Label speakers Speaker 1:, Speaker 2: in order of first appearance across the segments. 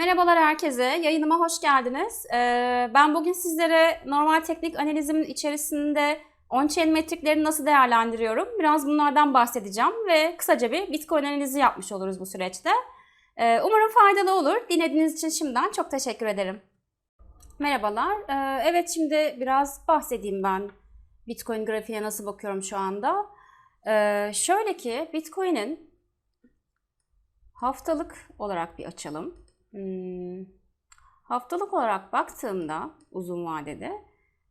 Speaker 1: Merhabalar herkese, yayınıma hoş geldiniz. Ee, ben bugün sizlere normal teknik analizimin içerisinde on-chain metriklerini nasıl değerlendiriyorum, biraz bunlardan bahsedeceğim ve kısaca bir Bitcoin analizi yapmış oluruz bu süreçte. Ee, umarım faydalı olur. Dinlediğiniz için şimdiden çok teşekkür ederim. Merhabalar, Ee, evet şimdi biraz bahsedeyim ben Bitcoin grafiğine nasıl bakıyorum şu anda. Şöyle ki Bitcoin'in haftalık olarak bir açalım. Hmm, Haftalık olarak baktığımda uzun vadede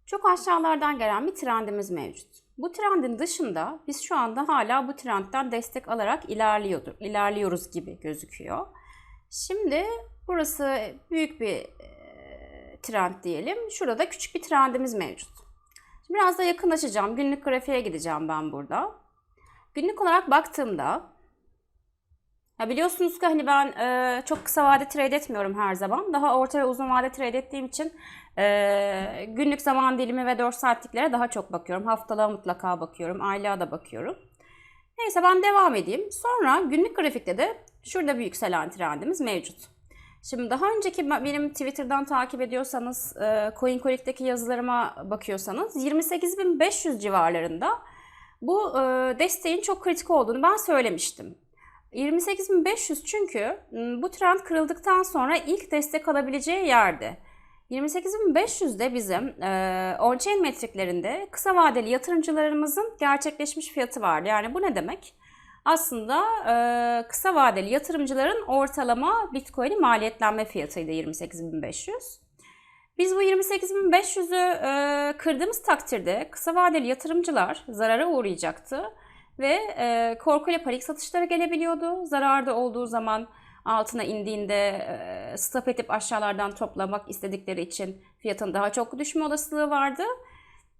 Speaker 1: çok aşağılardan gelen bir trendimiz mevcut. Bu trendin dışında biz şu anda hala bu trendten destek alarak ilerliyordur, ilerliyoruz gibi gözüküyor. Şimdi burası büyük bir trend diyelim. Şurada da küçük bir trendimiz mevcut. Şimdi biraz da yakınlaşacağım. Günlük grafiğe gideceğim ben burada. Günlük olarak baktığımda ya biliyorsunuz ki hani ben e, çok kısa vade trade etmiyorum her zaman. Daha orta ve uzun vade trade ettiğim için e, günlük zaman dilimi ve 4 saatliklere daha çok bakıyorum. Haftalığa mutlaka bakıyorum, aylığa da bakıyorum. Neyse ben devam edeyim. Sonra günlük grafikte de şurada bir yükselen trendimiz mevcut. Şimdi daha önceki benim Twitter'dan takip ediyorsanız, e, CoinColic'teki yazılarıma bakıyorsanız 28.500 civarlarında bu e, desteğin çok kritik olduğunu ben söylemiştim. 28.500 çünkü bu trend kırıldıktan sonra ilk destek alabileceği yerde. 28.500 de bizim e, on-chain metriklerinde kısa vadeli yatırımcılarımızın gerçekleşmiş fiyatı vardı. Yani bu ne demek? Aslında e, kısa vadeli yatırımcıların ortalama Bitcoin'i maliyetlenme fiyatıydı 28.500. Biz bu 28.500'ü e, kırdığımız takdirde kısa vadeli yatırımcılar zarara uğrayacaktı ve e, korkuyla panik satışlara gelebiliyordu. Zararda olduğu zaman altına indiğinde e, stop edip aşağılardan toplamak istedikleri için fiyatın daha çok düşme olasılığı vardı.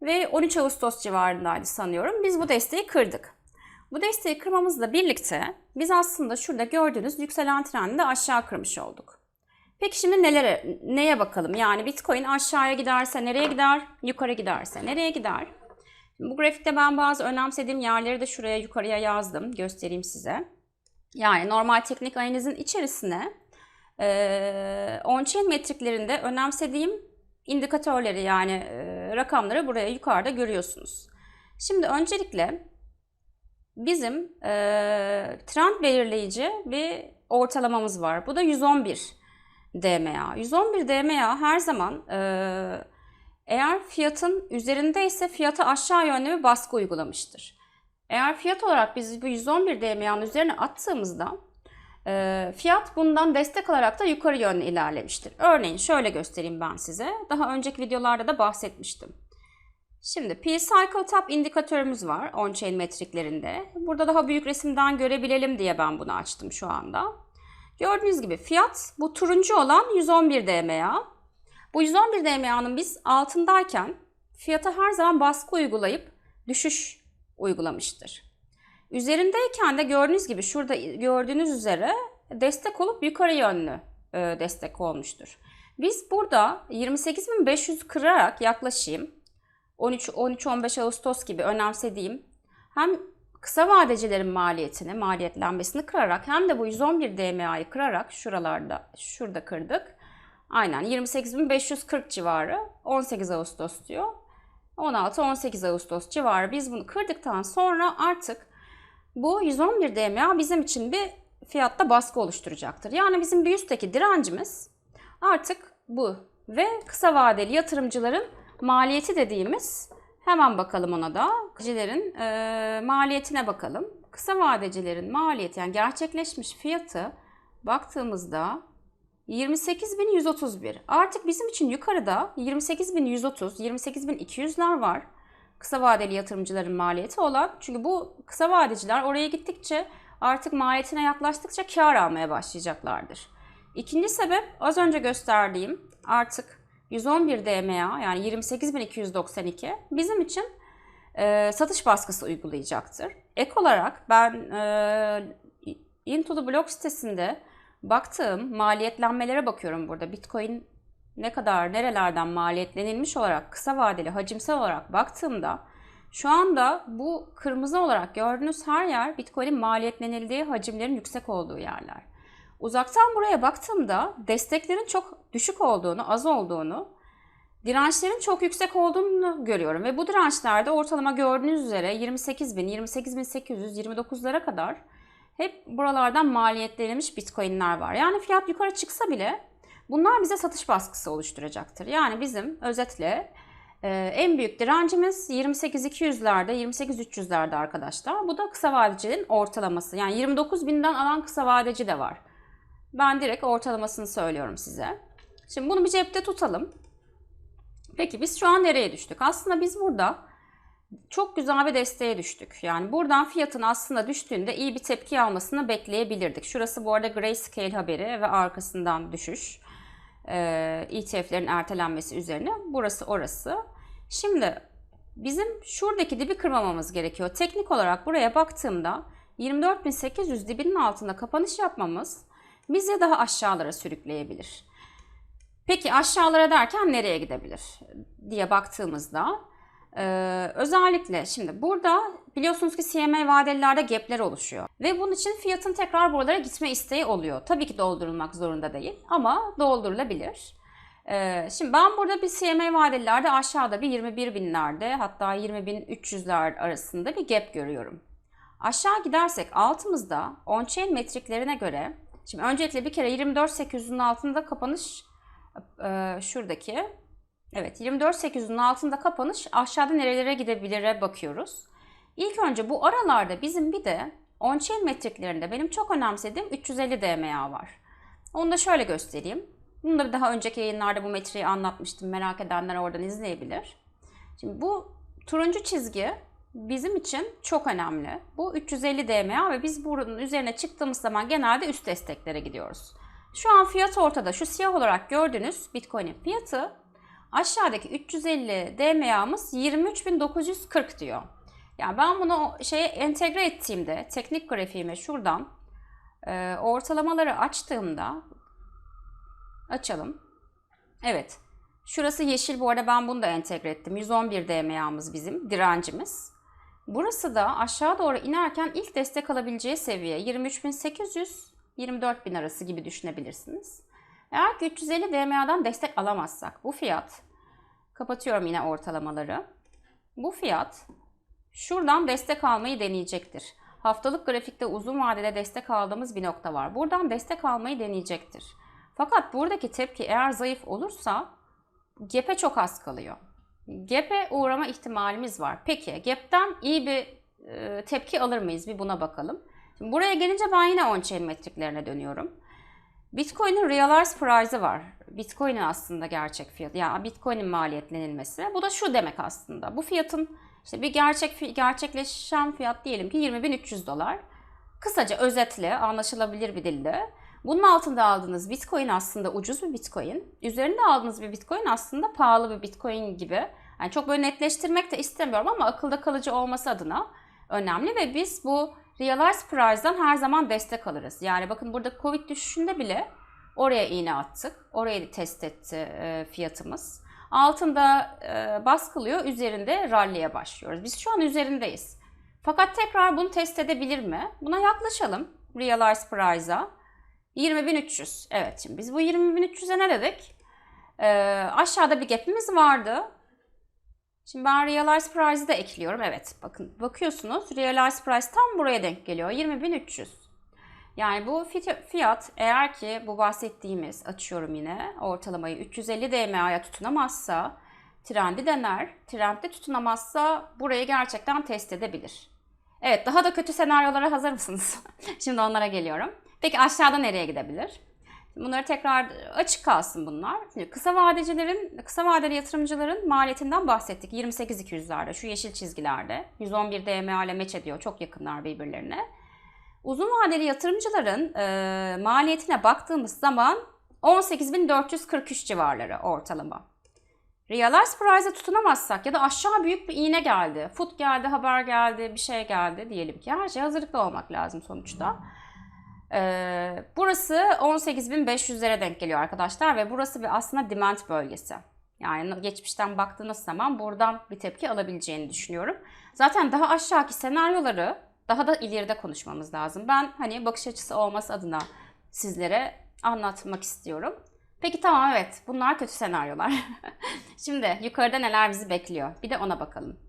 Speaker 1: Ve 13 Ağustos civarındaydı sanıyorum. Biz bu desteği kırdık. Bu desteği kırmamızla birlikte biz aslında şurada gördüğünüz yükselen trendi de aşağı kırmış olduk. Peki şimdi nelere, neye bakalım? Yani Bitcoin aşağıya giderse nereye gider? Yukarı giderse nereye gider? Bu grafikte ben bazı önemsediğim yerleri de şuraya yukarıya yazdım. Göstereyim size. Yani normal teknik analizin içerisine e, on-chain metriklerinde önemsediğim indikatörleri yani e, rakamları buraya yukarıda görüyorsunuz. Şimdi öncelikle bizim e, trend belirleyici bir ortalamamız var. Bu da 111 DMA. 111 DMA her zaman e, eğer fiyatın üzerindeyse fiyata aşağı yönlü bir baskı uygulamıştır. Eğer fiyat olarak biz bu 111 DMA'nın üzerine attığımızda e, fiyat bundan destek alarak da yukarı yönlü ilerlemiştir. Örneğin şöyle göstereyim ben size. Daha önceki videolarda da bahsetmiştim. Şimdi P-Cycle Top indikatörümüz var on-chain metriklerinde. Burada daha büyük resimden görebilelim diye ben bunu açtım şu anda. Gördüğünüz gibi fiyat bu turuncu olan 111 DMA. Bu 111 DMA'nın biz altındayken fiyata her zaman baskı uygulayıp düşüş uygulamıştır. Üzerindeyken de gördüğünüz gibi şurada gördüğünüz üzere destek olup yukarı yönlü e, destek olmuştur. Biz burada 28.500 kırarak yaklaşayım 13-15 Ağustos gibi önemsediğim hem kısa vadecilerin maliyetini, maliyetlenmesini kırarak hem de bu 111 DMA'yı kırarak şuralarda, şurada kırdık. Aynen 28.540 civarı 18 Ağustos diyor. 16-18 Ağustos civarı biz bunu kırdıktan sonra artık bu 111 DMA bizim için bir fiyatta baskı oluşturacaktır. Yani bizim bir üstteki direncimiz artık bu ve kısa vadeli yatırımcıların maliyeti dediğimiz hemen bakalım ona da. Vadecilerin e, maliyetine bakalım. Kısa vadecilerin maliyeti yani gerçekleşmiş fiyatı baktığımızda 28.131. Artık bizim için yukarıda 28.130, 28.200'ler var. Kısa vadeli yatırımcıların maliyeti olan. Çünkü bu kısa vadeciler oraya gittikçe artık maliyetine yaklaştıkça kar almaya başlayacaklardır. İkinci sebep az önce gösterdiğim artık 111 DMA yani 28.292 bizim için e, satış baskısı uygulayacaktır. Ek olarak ben e, Into the Block sitesinde baktığım maliyetlenmelere bakıyorum burada. Bitcoin ne kadar nerelerden maliyetlenilmiş olarak kısa vadeli hacimsel olarak baktığımda şu anda bu kırmızı olarak gördüğünüz her yer Bitcoin'in maliyetlenildiği hacimlerin yüksek olduğu yerler. Uzaktan buraya baktığımda desteklerin çok düşük olduğunu, az olduğunu, dirençlerin çok yüksek olduğunu görüyorum. Ve bu dirençlerde ortalama gördüğünüz üzere 28 bin, 28 bin 800, 29'lara kadar hep buralardan maliyetlenmiş bitcoinler var. Yani fiyat yukarı çıksa bile bunlar bize satış baskısı oluşturacaktır. Yani bizim özetle e, en büyük direncimiz 28-200'lerde, 28-300'lerde arkadaşlar. Bu da kısa vadecinin ortalaması. Yani 29 binden alan kısa vadeci de var. Ben direkt ortalamasını söylüyorum size. Şimdi bunu bir cepte tutalım. Peki biz şu an nereye düştük? Aslında biz burada çok güzel bir desteğe düştük. Yani buradan fiyatın aslında düştüğünde iyi bir tepki almasını bekleyebilirdik. Şurası bu arada Grayscale haberi ve arkasından düşüş. Ee, ETF'lerin ertelenmesi üzerine. Burası orası. Şimdi bizim şuradaki dibi kırmamamız gerekiyor. Teknik olarak buraya baktığımda 24.800 dibinin altında kapanış yapmamız bizi daha aşağılara sürükleyebilir. Peki aşağılara derken nereye gidebilir diye baktığımızda ee, özellikle şimdi burada biliyorsunuz ki CMA vadelilerde gapler oluşuyor. Ve bunun için fiyatın tekrar buralara gitme isteği oluyor. Tabii ki doldurulmak zorunda değil ama doldurulabilir. Ee, şimdi ben burada bir CMA vadelilerde aşağıda bir 21 binlerde hatta 20 bin 300'ler arasında bir gap görüyorum. Aşağı gidersek altımızda on-chain metriklerine göre şimdi öncelikle bir kere 24.800'ün altında kapanış e, şuradaki Evet 24.800'ün altında kapanış aşağıda nerelere gidebilire bakıyoruz. İlk önce bu aralarda bizim bir de on-chain metriklerinde benim çok önemsediğim 350 DMA var. Onu da şöyle göstereyim. Bunu da daha önceki yayınlarda bu metriği anlatmıştım. Merak edenler oradan izleyebilir. Şimdi bu turuncu çizgi bizim için çok önemli. Bu 350 DMA ve biz buranın üzerine çıktığımız zaman genelde üst desteklere gidiyoruz. Şu an fiyat ortada. Şu siyah olarak gördüğünüz Bitcoin'in fiyatı Aşağıdaki 350 DMA'mız 23.940 diyor. Yani ben bunu şeye entegre ettiğimde teknik grafiğime şuradan e, ortalamaları açtığımda açalım. Evet. Şurası yeşil bu arada ben bunu da entegre ettim. 111 DMA'mız bizim direncimiz. Burası da aşağı doğru inerken ilk destek alabileceği seviye 23.800 24.000 arası gibi düşünebilirsiniz. Eğer ki 350 DMA'dan destek alamazsak bu fiyat, kapatıyorum yine ortalamaları. Bu fiyat şuradan destek almayı deneyecektir. Haftalık grafikte uzun vadede destek aldığımız bir nokta var. Buradan destek almayı deneyecektir. Fakat buradaki tepki eğer zayıf olursa gap'e çok az kalıyor. Gap'e uğrama ihtimalimiz var. Peki gap'ten iyi bir e, tepki alır mıyız? Bir buna bakalım. Şimdi buraya gelince ben yine on-chain metriklerine dönüyorum. Bitcoin'in realized price'ı var. Bitcoin'in aslında gerçek fiyatı. Yani Bitcoin'in maliyetlenilmesi. Bu da şu demek aslında. Bu fiyatın işte bir gerçek gerçekleşen fiyat diyelim ki 20.300 dolar. Kısaca özetle anlaşılabilir bir dilde. Bunun altında aldığınız Bitcoin aslında ucuz bir Bitcoin. Üzerinde aldığınız bir Bitcoin aslında pahalı bir Bitcoin gibi. Yani çok böyle netleştirmek de istemiyorum ama akılda kalıcı olması adına önemli ve biz bu Realized Price'dan her zaman destek alırız. Yani bakın burada Covid düşüşünde bile oraya iğne attık. Orayı test etti e, fiyatımız. Altında e, baskılıyor, üzerinde rally'e başlıyoruz. Biz şu an üzerindeyiz. Fakat tekrar bunu test edebilir mi? Buna yaklaşalım. Realized Price'a. 20.300. Evet şimdi biz bu 20.300'e ne dedik? Ee, aşağıda bir gap'imiz vardı. Şimdi ben Realize Price'ı da ekliyorum. Evet bakın bakıyorsunuz Realize Price tam buraya denk geliyor. 20.300. Yani bu fiyat eğer ki bu bahsettiğimiz açıyorum yine ortalamayı 350 DMA'ya tutunamazsa trendi dener. Trendde tutunamazsa burayı gerçekten test edebilir. Evet daha da kötü senaryolara hazır mısınız? Şimdi onlara geliyorum. Peki aşağıda nereye gidebilir? Bunları tekrar açık kalsın bunlar. Şimdi kısa vadecilerin, kısa vadeli yatırımcıların maliyetinden bahsettik. 28-200'lerde, şu yeşil çizgilerde. 111 DMA ile meç ediyor. Çok yakınlar birbirlerine. Uzun vadeli yatırımcıların e, maliyetine baktığımız zaman 18.443 civarları ortalama. Realize Price'a tutunamazsak ya da aşağı büyük bir iğne geldi, fut geldi, haber geldi, bir şey geldi diyelim ki her şey hazırlıklı olmak lazım sonuçta. Ee, burası 18.500'lere denk geliyor arkadaşlar ve burası bir aslında demand bölgesi. Yani geçmişten baktığınız zaman buradan bir tepki alabileceğini düşünüyorum. Zaten daha aşağıki senaryoları daha da ileride konuşmamız lazım. Ben hani bakış açısı olması adına sizlere anlatmak istiyorum. Peki tamam evet bunlar kötü senaryolar. Şimdi yukarıda neler bizi bekliyor? Bir de ona bakalım.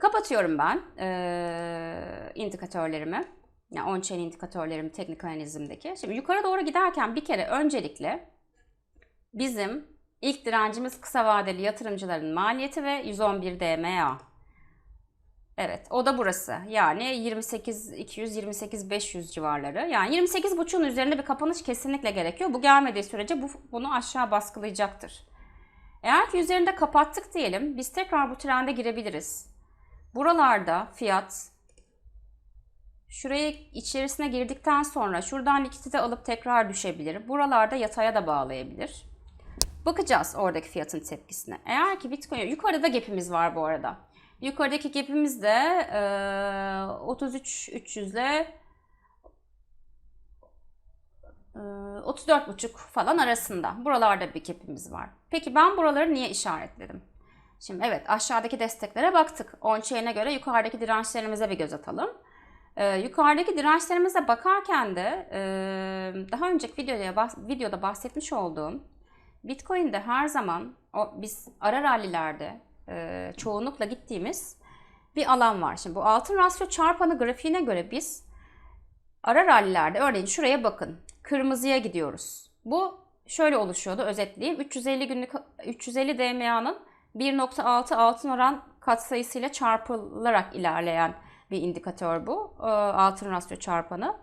Speaker 1: Kapatıyorum ben ee, indikatörlerimi. Yani on-chain indikatörlerimi teknik analizimdeki. Şimdi yukarı doğru giderken bir kere öncelikle bizim ilk direncimiz kısa vadeli yatırımcıların maliyeti ve 111 DMA. Evet, o da burası. Yani 28 200 28 500 civarları. Yani 28.5'un üzerinde bir kapanış kesinlikle gerekiyor. Bu gelmediği sürece bu bunu aşağı baskılayacaktır. Eğer ki üzerinde kapattık diyelim, biz tekrar bu trende girebiliriz. Buralarda fiyat şuraya içerisine girdikten sonra şuradan likidite alıp tekrar düşebilir. Buralarda yataya da bağlayabilir. Bakacağız oradaki fiyatın tepkisine. Eğer ki Bitcoin yukarıda gap'imiz var bu arada. Yukarıdaki gap'imiz de e, 33 300 ile e, 34,5 falan arasında. Buralarda bir gap'imiz var. Peki ben buraları niye işaretledim? Şimdi evet aşağıdaki desteklere baktık. On-chain'e göre yukarıdaki dirençlerimize bir göz atalım. Ee, yukarıdaki dirençlerimize bakarken de e, daha önceki videoda, videoda bahsetmiş olduğum Bitcoin'de her zaman o, biz ara rallilerde e, çoğunlukla gittiğimiz bir alan var. Şimdi bu altın rasyo çarpanı grafiğine göre biz ara rallilerde örneğin şuraya bakın. Kırmızıya gidiyoruz. Bu şöyle oluşuyordu özetleyeyim. 350 günlük 350 DMA'nın 1.6 altın oran katsayısıyla çarpılarak ilerleyen bir indikatör bu. E, altın rasyo çarpanı.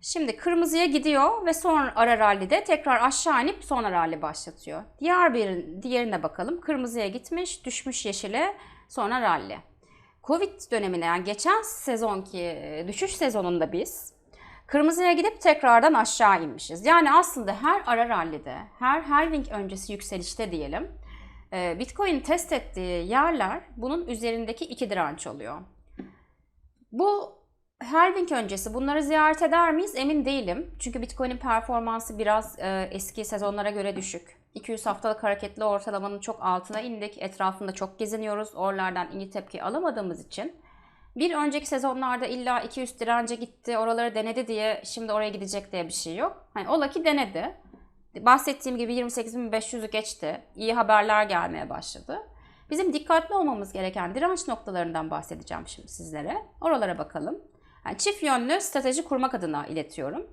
Speaker 1: Şimdi kırmızıya gidiyor ve sonra ara rallide tekrar aşağı inip sonra rally başlatıyor. Diğer bir diğerine bakalım. Kırmızıya gitmiş, düşmüş yeşile, sonra rally. Covid dönemine yani geçen sezonki düşüş sezonunda biz kırmızıya gidip tekrardan aşağı inmişiz. Yani aslında her ara rallide, her halving öncesi yükselişte diyelim Bitcoin test ettiği yerler bunun üzerindeki iki direnç oluyor. Bu halving öncesi bunları ziyaret eder miyiz emin değilim. Çünkü Bitcoin'in performansı biraz e, eski sezonlara göre düşük. 200 haftalık hareketli ortalamanın çok altına indik. Etrafında çok geziniyoruz. Oralardan iyi tepki alamadığımız için. Bir önceki sezonlarda illa 200 dirence gitti, oraları denedi diye şimdi oraya gidecek diye bir şey yok. Hani ola ki denedi. Bahsettiğim gibi 28.500'ü geçti. İyi haberler gelmeye başladı. Bizim dikkatli olmamız gereken direnç noktalarından bahsedeceğim şimdi sizlere. Oralara bakalım. Yani çift yönlü strateji kurmak adına iletiyorum.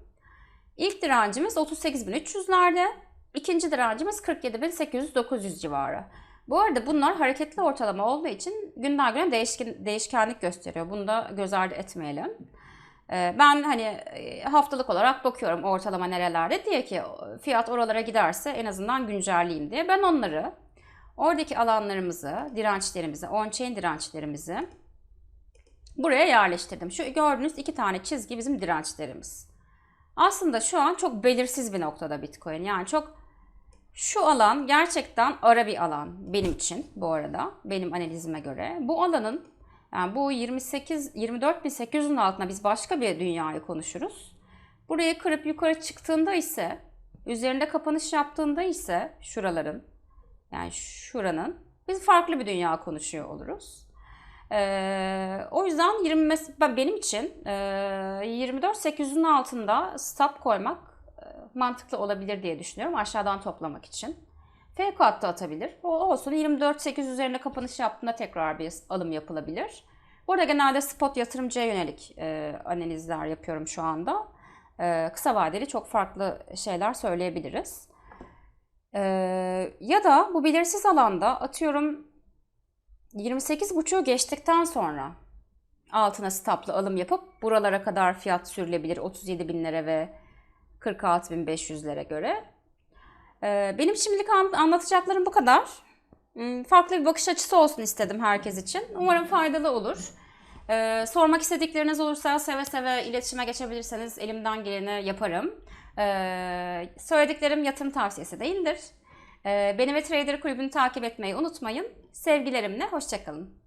Speaker 1: İlk direncimiz 38.300'lerde, ikinci direncimiz 47.800-900 civarı. Bu arada bunlar hareketli ortalama olduğu için günden güne değişken, değişkenlik gösteriyor. Bunu da göz ardı etmeyelim. Ee, ben hani e, haftalık olarak bakıyorum ortalama nerelerde diye ki fiyat oralara giderse en azından güncelleyeyim diye. Ben onları oradaki alanlarımızı, dirençlerimizi, on-chain dirençlerimizi buraya yerleştirdim. Şu gördüğünüz iki tane çizgi bizim dirençlerimiz. Aslında şu an çok belirsiz bir noktada Bitcoin. Yani çok şu alan gerçekten ara bir alan benim için bu arada. Benim analizime göre. Bu alanın yani bu 28 24.800'ün altına biz başka bir dünyayı konuşuruz. Burayı kırıp yukarı çıktığında ise üzerinde kapanış yaptığında ise şuraların yani şuranın biz farklı bir dünya konuşuyor oluruz. Ee, o yüzden 20 ben benim için e, 24.800'ün altında stop koymak e, mantıklı olabilir diye düşünüyorum aşağıdan toplamak için. Fake hatta atabilir. O olsun 24.8 üzerine kapanış yaptığında tekrar bir alım yapılabilir. Burada genelde spot yatırımcıya yönelik e, analizler yapıyorum şu anda. E, kısa vadeli çok farklı şeyler söyleyebiliriz. E, ya da bu belirsiz alanda atıyorum 28.5'u geçtikten sonra altına stoplı alım yapıp buralara kadar fiyat sürülebilir 37 binlere ve 46.500'lere göre. Ee, benim şimdilik anlatacaklarım bu kadar. Hmm, farklı bir bakış açısı olsun istedim herkes için. Umarım faydalı olur. Ee, sormak istedikleriniz olursa seve seve iletişime geçebilirseniz elimden geleni yaparım. Ee, söylediklerim yatırım tavsiyesi değildir. Beni ve Trader Kulübü'nü takip etmeyi unutmayın. Sevgilerimle, hoşçakalın.